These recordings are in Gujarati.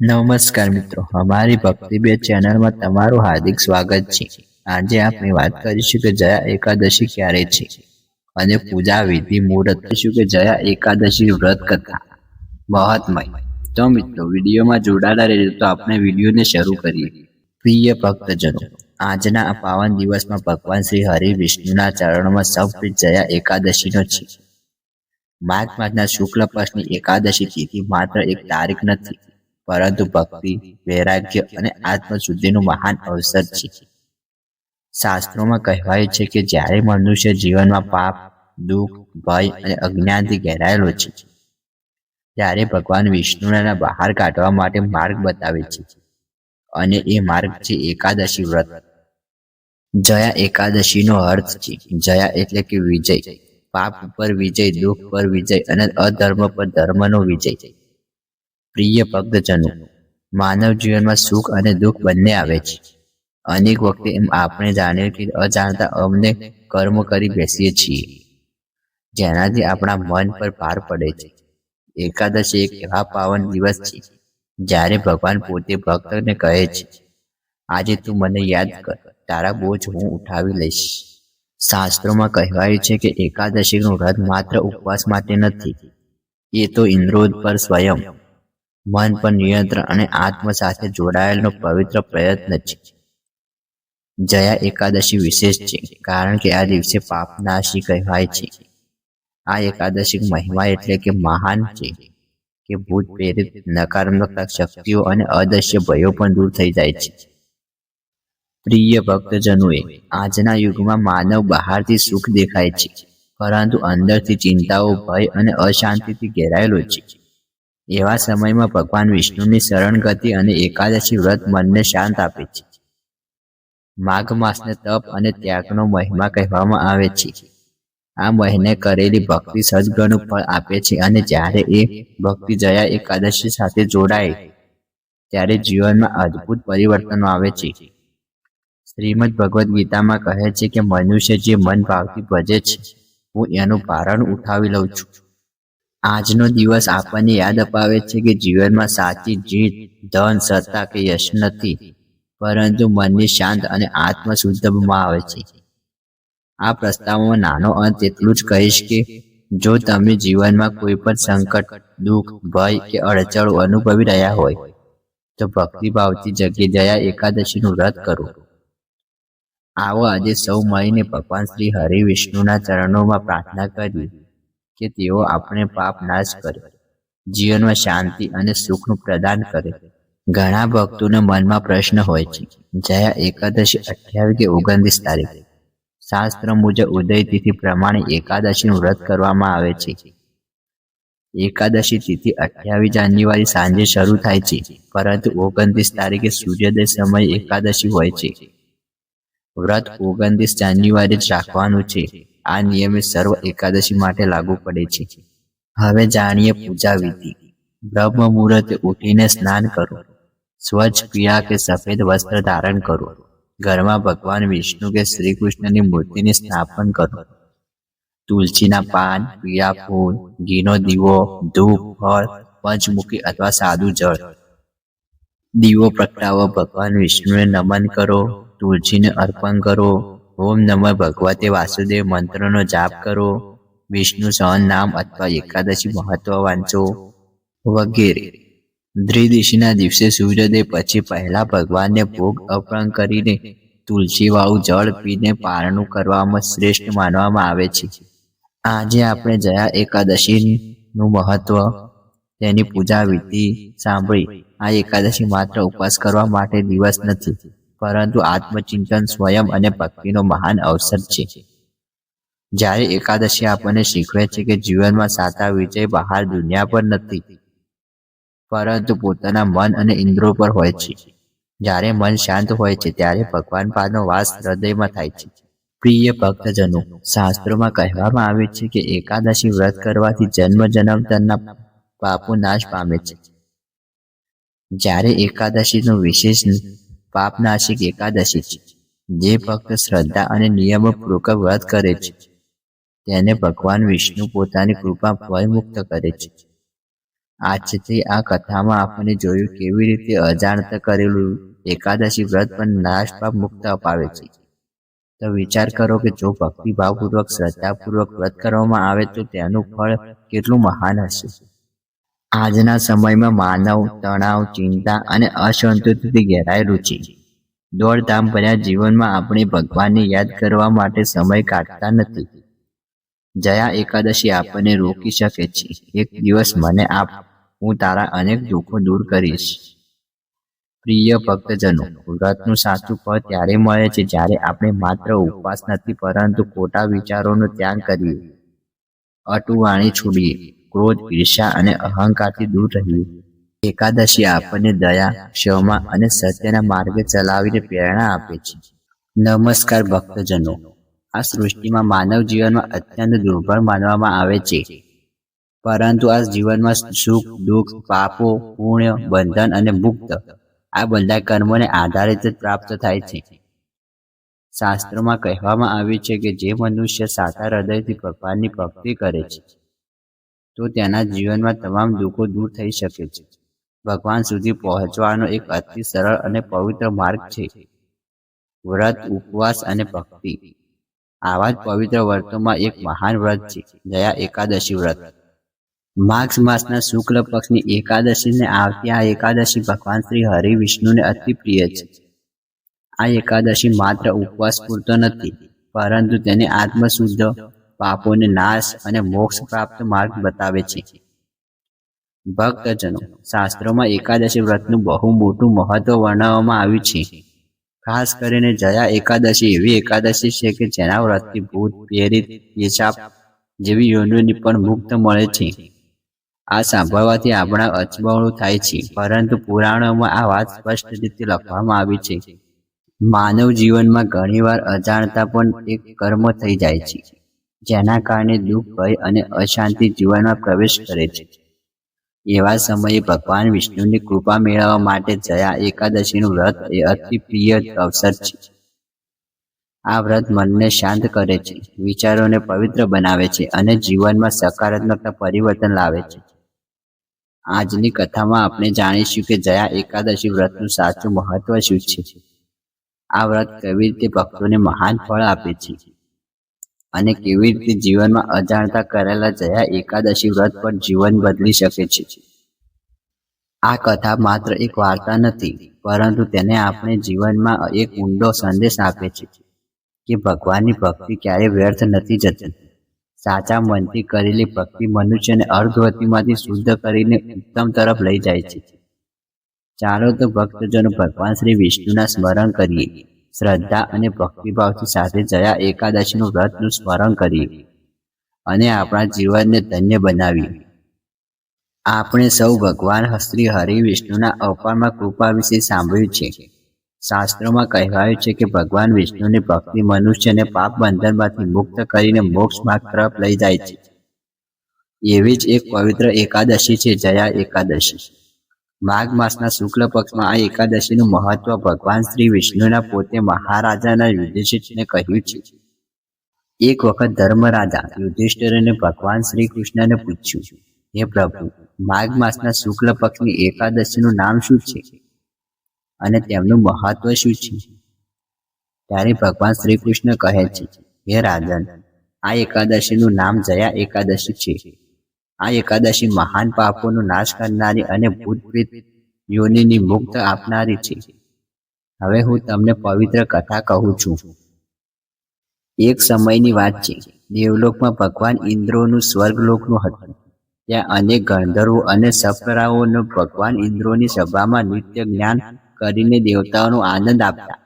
નમસ્કાર મિત્રો, અમારી ભક્તિ બે ચેનલમાં તમારું હાર્દિક સ્વાગત છે. આજે આપણે વાત કરીશું કે જયા એકાદશી ક્યારે છે અને પૂજા વિધિ મુહૂર્ત કરીશું કે જયા એકાદશી વ્રત કથા. મહાત્મય, તો મિત્રો, વિડીયોમાં જોડાયેલા રહેજો તો આપણે વિડીયોને શરૂ કરીએ. પ્રિય ભક્તજનો, આજના પાવન દિવસમાં ભગવાન શ્રી હરિ વિષ્ણુના ચરણોમાં સૌપ્રિય જયા એકાદશીનો છે. માઘ માસના શુક્લ પક્ષની એકાદશી તિથિ માત્ર એક તારીખ નથી પરંતુ ભક્તિ, વૈરાગ્ય અને આત્મશુદ્ધિનું મહાન અવસર છે. શાસ્ત્રોમાં કહેવાયું છે કે જ્યારે મનુષ્ય જીવનમાં પાપ, દુઃખ, ભય અને અજ્ઞાનથી ઘેરાયેલો છે, ત્યારે ભગવાન વિષ્ણુના બહાર કાઢવા માટે માર્ગ બતાવે છે અને એ માર્ગ છે એકાદશી વ્રત. જયા એકાદશીનો અર્થ છે જયા એટલે કે વિજય, પાપ ઉપર વિજય, દુઃખ પર વિજય અને અધર્મ પર ધર્મનો વિજય. પ્રિય ભક્તજનો માનવ જીવનમાં સુખ અને દુઃખ બંને આવે છે. અનેક વખતે એમ આપણે જાણીએ કે અજાણતા અમને કર્મ કરી બેસીએ છીએ. જેનાથી આપણા મન પર ભાર પડે છે. એકાદશી એક એવા પાવન દિવસ છે, જ્યારે ભગવાન પોતે ભક્તને કહે છે, આજે તું મને યાદ કર, તારા બોજ હું ઉઠાવી લઈશ. શાસ્ત્રોમાં કહેવાયું છે કે એકાદશીનું વ્રત માત્ર ઉપવાસ માટે નથી, એ તો ઇન્દ્રોદ પર સ્વયં મન પર નિયંત્રણ અને આત્મ સાથે જોડાયેલનો પવિત્ર પ્રયત્ન છે. જયા એકાદશી વિશેષ છે, કારણ કે આ દિવસે પાપનાશી કહેવાય છે. આ એકાદશી મહિમા એટલે કે મહાન છે, કે ભૂત પ્રેરિત, નકારાત્મક શક્તિઓ અને અદશ્ય ભયો પણ દૂર થઈ જાય છે. પ્રિય ભક્તજનોએ, આજના યુગમાં માનવ બહારથી સુખ દેખાય છે, પરંતુ અંદરથી ચિંતાઓ, ભય અને અશાંતિથી ઘેરાયેલો છે. એવા સમયમાં ભગવાન વિષ્ણુની શરણ ગતિ અને એકાદશી વ્રત મનને શાંત આપે છે. માઘ માસને તપ અને ત્યાગનો મહિમા કહેવામાં આવે છે. આ મહિને કરેલી ભક્તિ સદગણું ફળ આપે છે અને જ્યારે એ ભક્તિ જયા એકાદશી સાથે જોડાય, ત્યારે જીવનમાં અદ્ભુત પરિવર્તનો આવે છે. શ્રીમદ ભગવદ્ ગીતામાં કહે છે કે મનુષ્ય જે મન ભાવથી ભજે છે, હું એનું ભારણ ઉઠાવી લઉં છું. આજનો દિવસ આપણને યાદ અપાવે છે કે જીવનમાં સાચી જીત, ધન, સત્તા કે યશ નથી, પરંતુ મનની શાંત અને આત્મશુદ્ધમાં આવે છે. આ પ્રસ્તાવમાં નાનો અંત એટલું જ કહીશ કે જો તમે જીવનમાં કોઈ પણ સંકટ, દુઃખ, ભય કે અડચણો અનુભવી રહ્યા હોય, તો ભક્તિભાવથી જગ્યા જયા એકાદશીનું વ્રત કરો. આવો આજે સૌ મળીને ભગવાન શ્રી હરિ વિષ્ણુના ચરણોમાં પ્રાર્થના કરી કે તેઓ આપણે પાપ નાશ કરે, જીવનમાં શાંતિ અને સુખનું પ્રદાન કરે. ઘણા ભક્તોના મનમાં પ્રશ્ન હોય છે, જયા એકાદશી અઠ્યાવીસ કે ઓગણત્રીસ તારીખ? શાસ્ત્ર મુજબ ઉદય તિથિ પ્રમાણે એકાદશીનું વ્રત કરવામાં આવે છે. એકાદશી તિથિ અઠ્યાવીસ જાન્યુઆરી સાંજે શરૂ થાય છે, પરંતુ ઓગણત્રીસ તારીખે સૂર્યોદય સમયે એકાદશી હોય છે. વ્રત ઓગણત્રીસ જાન્યુઆરી જ રાખવાનું છે. આ નિયમિત સર્વ એકાદશી માટે લાગુ પડે છે. હવે જાણીએ પૂજા વિધિ. બ્રહ્મ મુહૂર્તે ઉઠીને સ્નાન કરો. સ્વચ્છ પીળા કે સફેદ વસ્ત્ર ધારણ કરો. ઘરમાં ભગવાન વિષ્ણુ કે શ્રી કૃષ્ણની મૂર્તિની સ્થાપન કરો. તુલસીના પાન પીળા ફૂલ ઘીનો દીવો, ધૂપ, ફળ, પંચમુખી અથવા સાદું જળ. દીવો પ્રગટાવો. ભગવાન વિષ્ણુને નમન કરો. તુલસીને અર્પણ કરો. ઓમ નમઃ ભગવતે વાસુદેવ મંત્રનો જાપ કરો. વિષ્ણુ સહન નામ અથવા એકાદશી મહત્વ વાંચો વગેરે. દ્વિદશીના દિવસે સૂર્યોદય પછી પહેલા ભગવાનને ભોગ અર્પણ કરીને તુલસી વાળું જળ પીને પારણું કરવામાં શ્રેષ્ઠ માનવામાં આવે છે. આજે આપણે જયા એકાદશીનું મહત્વ, તેની પૂજા વિધિ સાંભળી. આ એકાદશી માત્ર ઉપવાસ કરવા માટે દિવસ નથી. પરંતુ આત્મચિંતન સ્વયં અને ભક્તિનો મહાન અવસર છે. જ્યારે એકાદશી આપણને શીખવે છે કે જીવનમાં સાચા વિજય બહાર દુનિયા પર નથી, પરંતુ પોતાના મન અને ઇન્દ્રો પર હોય છે. જ્યારે મન શાંત હોય છે, ત્યારે ભગવાન પાનો વાસ હૃદયમાં થાય છે. પ્રિય ભક્તજનો, શાસ્ત્રોમાં કહેવામાં આવે છે કે એકાદશી વ્રત કરવાથી જન્મ જન્મતરના પાપો નાશ પામે છે. જ્યારે એકાદશીનું વિશેષ પાપનાશિક એકાદશી છે, જે ભક્ત શ્રદ્ધા અને નિયમપૂર્વક વ્રત કરે છે. તેને ભગવાન વિષ્ણુ પોતાની કૃપા ભયમુક્ત કરે છે. આજથી આ કથામાં આપણે જોયું કેવી રીતે અજાણતા કરેલું એકાદશી વ્રત પણ નાશ પાપ મુક્ત અપાવે છે. તો વિચાર કરો કે જો ભક્તિભાવપૂર્વક, શ્રદ્ધાપૂર્વક વ્રત કરવામાં આવે તો તેનું ફળ કેટલું મહાન હશે? આજના સમયમાં માનવ તણાવ, ચિંતા અને અસંતુષ્ટિથી ઘેરાયેલું છે દોડધામ ભર્યા જીવનમાં આપણે ભગવાનને યાદ કરવા માટે સમય કાઢતા નથી. જયા એકાદશી આપણને રોકી શકે છે. એક દિવસ મને આપ, હું તારા અનેક દુઃખો દૂર કરીશ. પ્રિય ભક્તજનો વ્રતનું સાચું ફળ ત્યારે મળે છે જ્યારે આપણે માત્ર ઉપવાસ નથી, પરંતુ ખોટા વિચારોનો ત્યાગ કરીએ. અટુવાણી છોડીએ. ક્રોધ ઈર્ષા અને અહંકારથી દૂર રહીએ એકાદશી આપણને દયા ક્ષમા અને સત્યના માર્ગે ચલાવીને પ્રેરણા આપે છે. નમસ્કાર ભક્તજનો આ સૃષ્ટિમાં માનવ જીવનમાં અત્યંત દુર્ભર માનવામાં આવે છે. પરંતુ આ જીવનમાં સુખ, દુઃખ, પાપો, પુણ્ય, બંધન અને મુક્ત, આ બધા કર્મોને આધારિત જ પ્રાપ્ત થાય છે. શાસ્ત્રોમાં કહેવામાં આવ્યું છે કે જે મનુષ્ય સાચા હૃદયથી ભગવાનની ભક્તિ કરે છે તો તેના જીવનમાં તમામ દુઃખો દૂર થઈ શકે છે. ભગવાન સુધી પહોંચવાનો એક અતિ સરળ અને પવિત્ર માર્ગ છે. વ્રત ઉપવાસ અને ભક્તિ. આવા જ પવિત્ર વ્રતોમાં એક મહાન વ્રત છે દયા એકાદશી વ્રત. માર્ગ માસના શુક્લ પક્ષની એકાદશીને આવતી આ એકાદશી ભગવાન શ્રી હરિ વિષ્ણુને અતિ પ્રિય છે. આ એકાદશી માત્ર ઉપવાસ પૂરતો નથી પરંતુ તેને આત્મશુદ્ધ પાપોને નાશ અને મોક્ષ પ્રાપ્ત માર્ગ બતાવે છે. ભક્તજનો, શાસ્ત્રોમાં એકાદશી વ્રતનું બહુ મોટું મહત્વ વર્ણવવામાં આવ્યું છે. ખાસ કરીને જયા એકાદશી એવી એકાદશી છે કે જેના વ્રતથી ભૂત, પ્રેરિત, પેશાબ જેવી યોનિઓની પણ મુક્ત મળે છે. આ સાંભળવાથી આપણા અચબળું થાય છે, પરંતુ પુરાણોમાં આ વાત સ્પષ્ટ રીતે લખવામાં આવી છે. માનવ જીવનમાં ઘણીવાર અજાણતા પણ એક કર્મ થઈ જાય છે. જેના કારણે દુઃખ, ભય અને અશાંતિ જીવનમાં પ્રવેશ કરે છે. એવા સમયે ભગવાન વિષ્ણુની કૃપા મેળવવા માટે જયા એકાદશીનું વ્રત એ અતિ પ્રિય અવસર છે. આ વ્રત મનને શાંત કરે છે, વિચારોને પવિત્ર બનાવે છે અને જીવનમાં સકારાત્મકતા પરિવર્તન લાવે છે. આજની કથામાં આપણે જાણીશું કે જયા એકાદશી વ્રતનું સાચું મહત્વ શું છે? આ વ્રત કેવી રીતે ભક્તોને મહાન ફળ આપે છે? અને કેવી રીતે જીવનમાં અજાણતા કરેલા જયા એકાદશી વ્રત પર જીવન બદલી શકે છે? આ કથા માત્ર એક વાર્તા નથી, પરંતુ તેને આપણે જીવનમાં એક ઊંડો સંદેશ આપે છે કે ભગવાનની ભક્તિ ક્યારેય વ્યર્થ નથી જતી. સાચા મનથી કરેલી ભક્તિ મનુષ્યને અર્ધવતીમાંથી શુદ્ધ કરીને ઉત્તમ તરફ લઈ જાય છે. ચાલો તો ભક્તજનો ભગવાન શ્રી વિષ્ણુના સ્મરણ કરીએ. શ્રદ્ધા અને ભક્તિભાવથી સાથે જયા એકાદશીનું વ્રતનું સ્મરણ કરીએ અને આપણા જીવનને ધન્ય બનાવીએ આપણે સૌ ભગવાન શ્રી હરિ વિષ્ણુના અવતારમાં કૃપા વિશે સાંભળ્યું છે. શાસ્ત્રોમાં કહેવાયું છે કે ભગવાન વિષ્ણુની ભક્તિ મનુષ્યને પાપ બંધનમાંથી મુક્ત કરીને મોક્ષ માર્ગ તરફ લઈ જાય છે. એવી જ એક પવિત્ર એકાદશી છે જયા એકાદશી. માઘ માસના શુક્લ પક્ષમાં આ એકાદશીનું મહત્વ ભગવાન શ્રી વિષ્ણુના પોતે મહારાજાના યુધિષ્ઠિરને કહ્યું છે. એક વખત ધર્મરાજા યુધિષ્ઠિરને ભગવાન શ્રી કૃષ્ણને પૂછ્યું, હે પ્રભુ, માઘ માસના શુક્લ પક્ષની એકાદશીનું નામ શું છે? અને તેમનું મહત્વ શું છે? ત્યારે ભગવાન શ્રી કૃષ્ણ કહે છે, હે રાજન, આ એકાદશીનું નામ જયા એકાદશી છે. આ એકાદશી મહાન પાપોનો નાશ કરનારી અને ભૂત પ્રેત યોનિની મુક્ત આપનારી છે. હવે હું તમને પવિત્ર કથા કહું છું. એક સમયની વાત છે. દેવલોકમાં ભગવાન ઇન્દ્રોનું સ્વર્ગલોકનું હતું. ત્યાં અનેક ગંધર્વો અને સપરાઓનો ભગવાન ઇન્દ્રોની સભામાં નિત્ય જ્ઞાન કરીને દેવતાઓનો આનંદ આપતા.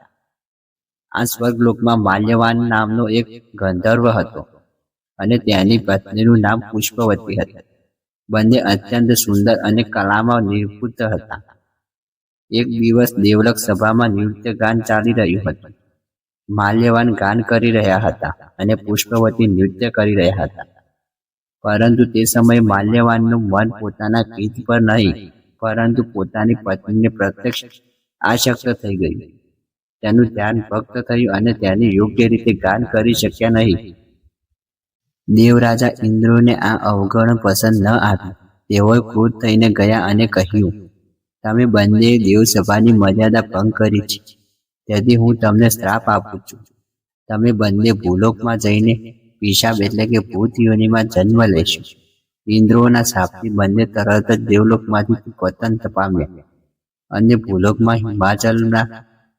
આ સ્વર્ગલોકમાં માલ્યવાન નામનો એક ગંધર્વ હતો. અને તેની પત્નીનું નામ પુષ્પવતી હતું. બંને અત્યંત સુંદર અને કલામાં નિપુત હતા. એક દિવસ દેવલક સભામાં નૃત્ય ગાન ચાલી રહ્યું હતું. માલ્યવાન ગાન કરી રહ્યા હતા અને પુષ્પવતી નૃત્ય કરી રહ્યા હતા. પરંતુ તે સમયે માલ્યવાનનું મન પોતાના ગીત પર નહીં, પરંતુ પોતાની પત્નીને પ્રત્યક્ષ આશક્ત થઈ ગયું. તેનું ધ્યાન ભક્ત થયું અને તેને યોગ્ય રીતે ગાન કરી શક્યા નહીં. દેવરાજા ઇન્દ્રોને આ અવગણ પસંદ ન આવ્યું. તેઓએ ક્રોધ થઈને ગયા અને કહ્યું, તમે બંને દેવસભાની મર્યાદા ભંગ કરી છે. તેથી હું તમને શ્રાપ આપું છું. તમે બંને ભૂલોકમાં જઈને પિશાબ એટલે કે ભૂત યોનિમાં જન્મ લેશો. ઇન્દ્રોના શાપથી બંને તરત જ દેવલોકમાંથી પતન પામ્યા. અને ભૂલોકમાં હિમાચલના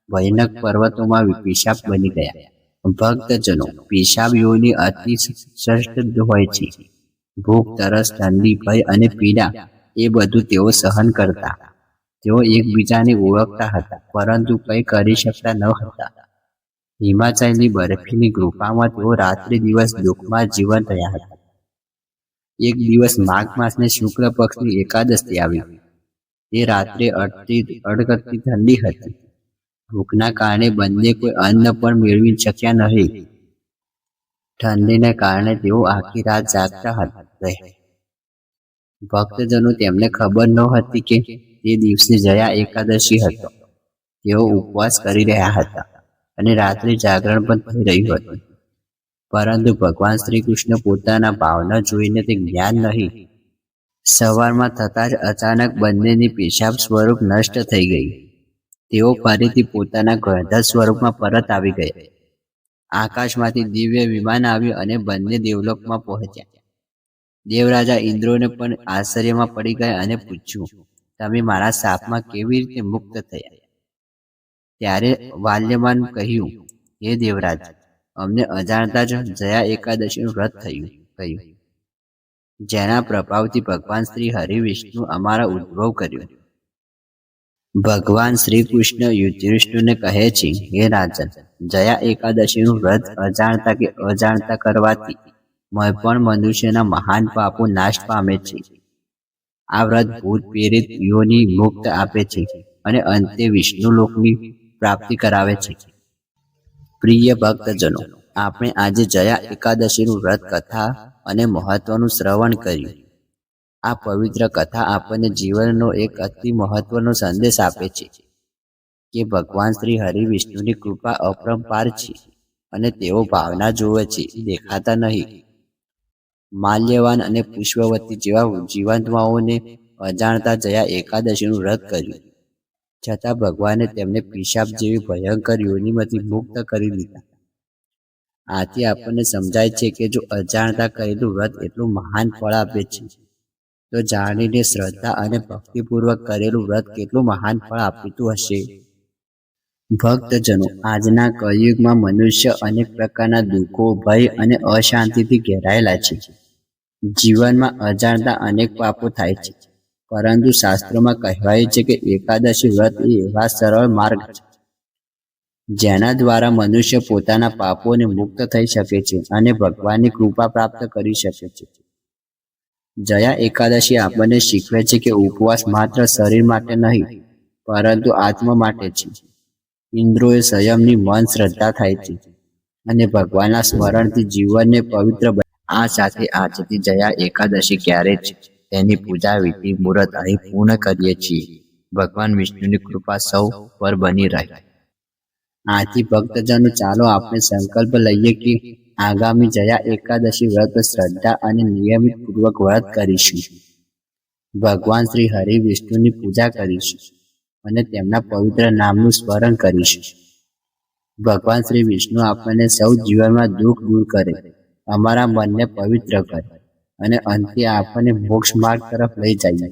ભયાનક પર્વતોમાં પિશાબ બની ગયા. ભક્તજનો પિશાબ અતિ શ્રેષ્ઠ હોય છે. ભૂખ તરસ ઠંડી ભય અને પીડા એ બધું તેઓ સહન કરતા. તેઓ એકબીજાને ઓળખતા હતા, પરંતુ કંઈ કરી શકતા ન હતા. હિમાચલની બરફીની કૃપામાં તેઓ રાત્રિ દિવસ દુઃખમાં જીવન રહ્યા હતા. એક દિવસ માઘ માસને શુક્લ પક્ષની એકાદશી આવી. તે રાત્રે અડતી, અડકતી ઠંડી હતી. ભૂખના કારણે બંને કોઈ અન્ન પણ મેળવી શક્યા નહીં. ઠંડીને કારણે તેઓ આખી રાત જાગતા હતા ભક્તજનો તેમને ખબર ન હતી કે તે દિવસે જયા એકાદશી હતો. તેઓ ઉપવાસ કરી રહ્યા હતા અને રાત્રે જાગરણ પણ થઈ રહ્યું હતું. પરંતુ ભગવાન શ્રી કૃષ્ણ પોતાના ભાવના જોઈને તે જ્ઞાન નહીં. સવારમાં થતાં જ અચાનક બંનેની પેશાબ સ્વરૂપ નષ્ટ થઈ ગઈ. તેઓ ફરીથી પોતાના ગણધર સ્વરૂપમાં પરત આવી ગયા. આકાશમાંથી દિવ્ય વિમાન આવ્યું અને બંને દેવલોકમાં પહોંચ્યા. દેવરાજા ઇન્દ્રોને પણ આશ્ચર્યમાં પડી ગયા અને પૂછ્યું, તમે મારા સાપમાં કેવી રીતે મુક્ત થયા? ત્યારે વાલ્યમાન કહ્યું, હે દેવરાજ, અમને અજાણતા જ જયા એકાદશીનું વ્રત થયું, કહ્યું. જેના પ્રભાવથી ભગવાન શ્રી હરિ વિષ્ણુ અમારા ઉદ્ભવ કર્યો. ભગવાન શ્રી કૃષ્ણ યુધિષ્ઠુને કહે છે, હે રાજન, જયા એકાદશીનું વ્રત અજાણતા કે અજાણતા કરવાથી પણ મનુષ્યના મહાન પાપો નાશ પામે છે. આ વ્રત ભૂત પીડિત યોની મુક્ત આપે છે અને અંતે વિષ્ણુ લોકની પ્રાપ્તિ કરાવે છે. પ્રિય ભક્તજનો, આપણે આજે જયા એકાદશીનું વ્રત કથા અને મહત્વનું શ્રવણ કર્યું. આ પવિત્ર કથા આપણને જીવનનો એક અતિ મહત્વનો સંદેશ આપે છે કે ભગવાન શ્રી હરિ વિષ્ણુની કૃપા અપરંપાર છે અને તેઓ ભાવના જોવે છે, દેખાતા નહીં. માલ્યવાન અને પુષ્પવતી જેવા જીવંતમાઓને અજાણતા જયા એકાદશીનું વ્રત કર્યું. છતાં ભગવાને તેમને પિશાબ જેવી ભયંકર યોનિમાંથી મુક્ત કરી દીધા. આથી આપણને સમજાય છે કે જો અજાણતા કરેલું વ્રત એટલું મહાન ફળ આપે છે તો જાણીને શ્રદ્ધા અને ભક્તિપૂર્વક કરેલું વ્રત કેટલું મહાન ફળ આપતું હશે? ભક્તજનો, આજના કળિયુગમાં મનુષ્ય અનેક પ્રકારના દુઃખો, ભય અને અશાંતિથી ઘેરાયેલા છે. જીવનમાં અજાણતા અનેક પાપો થાય છે. પરંતુ શાસ્ત્રોમાં કહેવાય છે કે એકાદશી વ્રત એ એવા સરળ માર્ગ છે, જેના દ્વારા મનુષ્ય પોતાના પાપોને મુક્ત થઈ શકે છે અને ભગવાનની કૃપા પ્રાપ્ત કરી શકે છે. જયા એકાદશી આપણને શીખવે છે કે ઉપવાસ માત્ર શરીર માટે નહીં, પરંતુ આત્મા માટે છે. ઇન્દ્રોએ સંયમની મન શ્રદ્ધા થાય છે અને ભગવાનના સ્મરણથી જીવનને પવિત્ર આ સાથે આજથી જયા એકાદશી ક્યારે છે? તેની પૂજા વિધિ, મુહૂર્ત અહીં પૂર્ણ કરીએ છીએ. ભગવાન વિષ્ણુની કૃપા સૌ પર બની રહે. આથી ભક્તજનો, ચાલો આપણે સંકલ્પ લઈએ કે આગામી જયા એકાદશી વ્રત શ્રદ્ધા અને નિયમિત પૂર્વક વ્રત કરીશું. ભગવાન શ્રી હરિ વિષ્ણુની પૂજા કરીશું અને તેમના પવિત્ર નામનું સ્મરણ કરીશું. ભગવાન શ્રી વિષ્ણુ આપણને સૌ જીવનમાં દુઃખ દૂર કરે, અમારા મનને પવિત્ર કરે અને અંતે આપણને મોક્ષ માર્ગ તરફ લઈ જાય.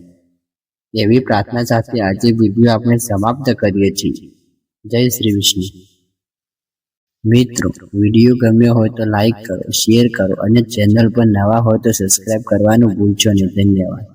એવી પ્રાર્થના સાથે આજે વીડિયો આપણે સમાપ્ત કરીએ છીએ. જય શ્રી વિષ્ણુ. મિત્રો વીડિયો ગમ્યો હોય તો લાઈક કરો શેર કરો અને ચેનલ પર નવા હોય તો સબસ્ક્રાઈબ કરવાનું ભૂલશો નહીં. ધન્યવાદ.